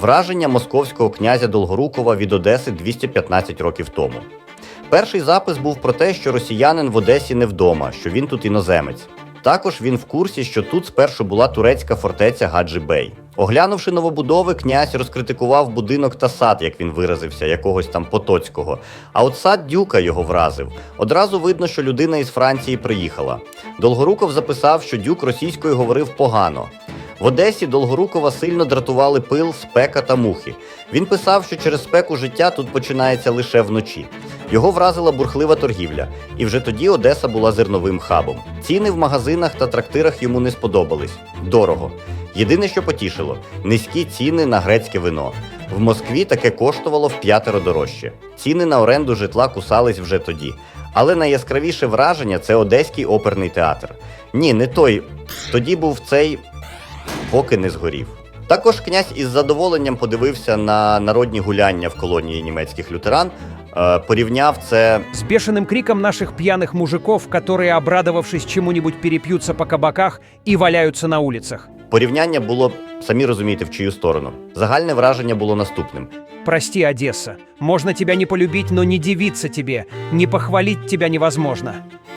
Враження московського князя Долгорукова від Одеси 215 років тому. Перший запис був про те, що росіянин в Одесі не вдома, що він тут іноземець. Також він в курсі, що тут спершу була турецька фортеця Гаджі-Бей. Оглянувши новобудови, князь розкритикував будинок та сад, як він виразився, якогось там Потоцького. А от сад Дюка його вразив. Одразу видно, що людина із Франції приїхала. Долгоруков записав, що Дюк російською говорив погано. В Одесі Долгорукова сильно дратували пил, спека та мухи. Він писав, що через спеку життя тут починається лише вночі. Його вразила бурхлива торгівля, і вже тоді Одеса була зерновим хабом. Ціни в магазинах та трактирах йому не сподобались. Дорого. Єдине, що потішило низькі ціни на грецьке вино. В Москві таке коштувало в п'ятеро дорожче. Ціни на оренду житла кусались вже тоді. Але найяскравіше враження це Одеський оперний театр. Ні, не той. Тоді був цей поки не згорів. Також князь із задоволенням подивився на народні гуляння в колонії німецьких лютеран, е, порівняв це С бешеным криком наших пьяных мужиков, которые, обрадовавшись чему-нибудь, перепьются по кабаках и валяются на улицах. порівняння було самі розумієте в чию сторону. Загальне враження було наступним: Прости, Одесса, можно тебя не полюбить, но не дивиться тебе, не похвалить тебя невозможно.